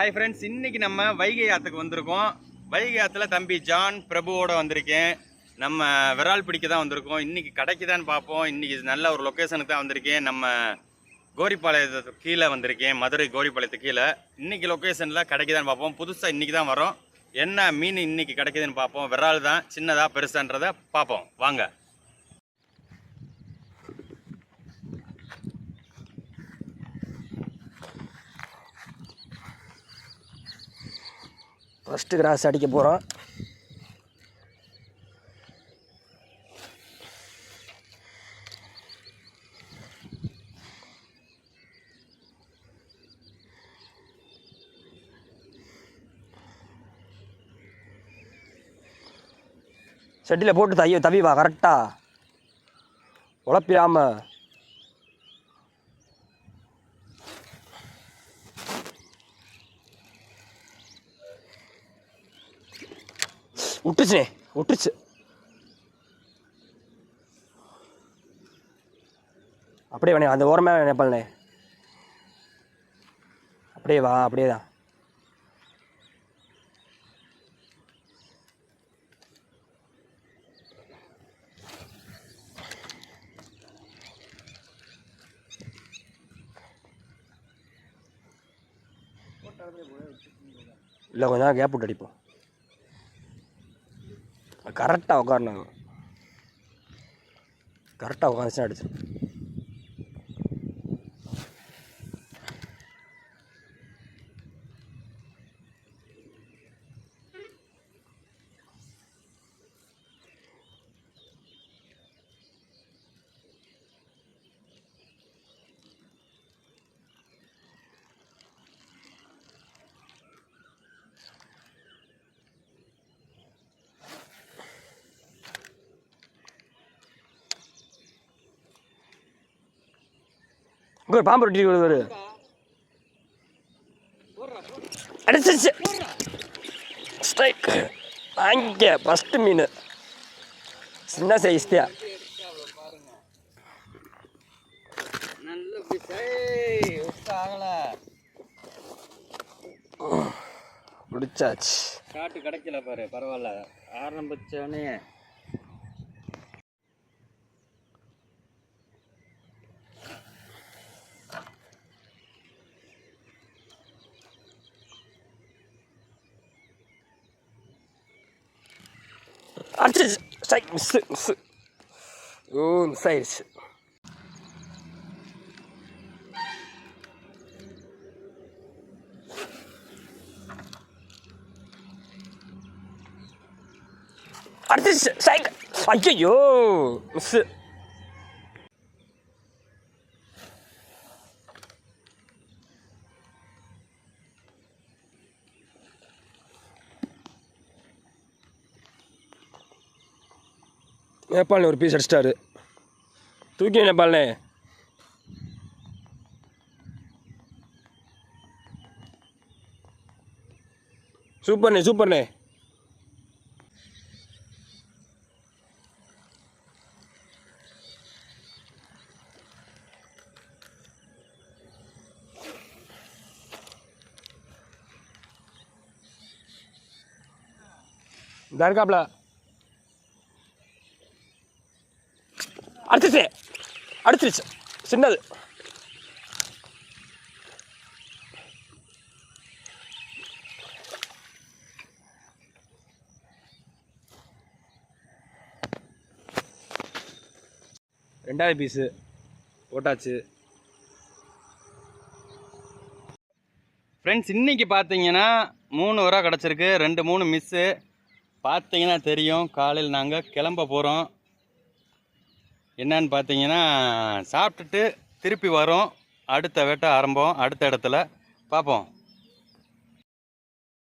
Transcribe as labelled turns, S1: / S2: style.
S1: Hi friends இன்றைக்கி நம்ம வைகை ஆற்றுக்கு வந்திருக்கோம். வைகை ஆற்றுல தம்பி ஜான் பிரபுவோட வந்திருக்கேன். நம்ம விரால் பிடிக்க தான் வந்திருக்கோம். இன்றைக்கி கடைக்கு தான் பார்ப்போம். இன்றைக்கி நல்ல ஒரு லொக்கேஷனுக்கு தான் வந்திருக்கேன். நம்ம கோரிப்பாளையத்துக்கு கீழே வந்திருக்கேன். மதுரை கோரிப்பாளையத்துக்கு கீழே. இன்றைக்கி லொக்கேஷனில் கடைக்கு தான் பார்ப்போம். புதுசாக இன்றைக்கி தான் வரோம். என்ன மீன் இன்றைக்கி கிடைக்குதுன்னு பார்ப்போம். விரால் தான். சின்னதாக பெருசான்றதை பார்ப்போம். வாங்க.
S2: ஃபஸ்ட்டு கிராஸ் அடிக்க போகிறோம் செட்டியில் போட்டு தவி தவிவா கரெக்டாக உழப்பிடாமல் விட்டுச்சுனே விட்டுச்சு அப்படியே வேணே அந்த ஓரமாக நேப்பாளனே அப்படியே வா அப்படியே தான். இல்லை கொஞ்சம் கேப் விட்டு அடிப்போம். கரெக்டாக உட்காரணும் கரெக்டாக உட்காந்துச்சுன்னா அடிச்சிடும் இங்கே பாம்பு ரொட்டி ஒரு அடிச்சிருச்சு ஸ்ட்ரைக் அங்கே ஃபஸ்ட்டு மீன். சின்ன
S1: நல்ல ஆகல.
S2: பிடிச்சாச்சு
S1: காட்டு கிடைக்கல பாரு பரவாயில்ல. ஆரம்பிச்சோடனே
S2: அடிச்சிருச்சு ஸ்ட்ரைக் மிஸ்ஸு மிஸ்ஸு ஓ மிஸ் ஆயிடுச்சு அடிச்சிருச்சு ஸ்ட்ரைக் ஐயோ மிஸ்ஸு நேபாளி ஒரு பீஸ் அடிச்சிட்டாரு தூக்கி நேபாளனே சூப்பர்ண்ணே சூப்பர்ண்ணே இந்த இருக்காப்ல அடிச்சிச்சு அடிச்சிருச்சு சின்னது. ரெண்டாவது பீஸு போட்டாச்சு.
S1: ஃப்ரெண்ட்ஸ் இன்னைக்கு பார்த்தீங்கன்னா மூணு உரம் கிடச்சிருக்கு. ரெண்டு மூணு மிஸ்ஸு பார்த்தீங்கன்னா தெரியும் காலையில் நாங்கள் கிளம்ப போகிறோம் என்னன்னு பார்த்தீங்கன்னா சாப்பிட்டுட்டு திருப்பி வரோம். அடுத்த வெட்ட ஆரம்பம். அடுத்த இடத்துல பார்ப்போம்.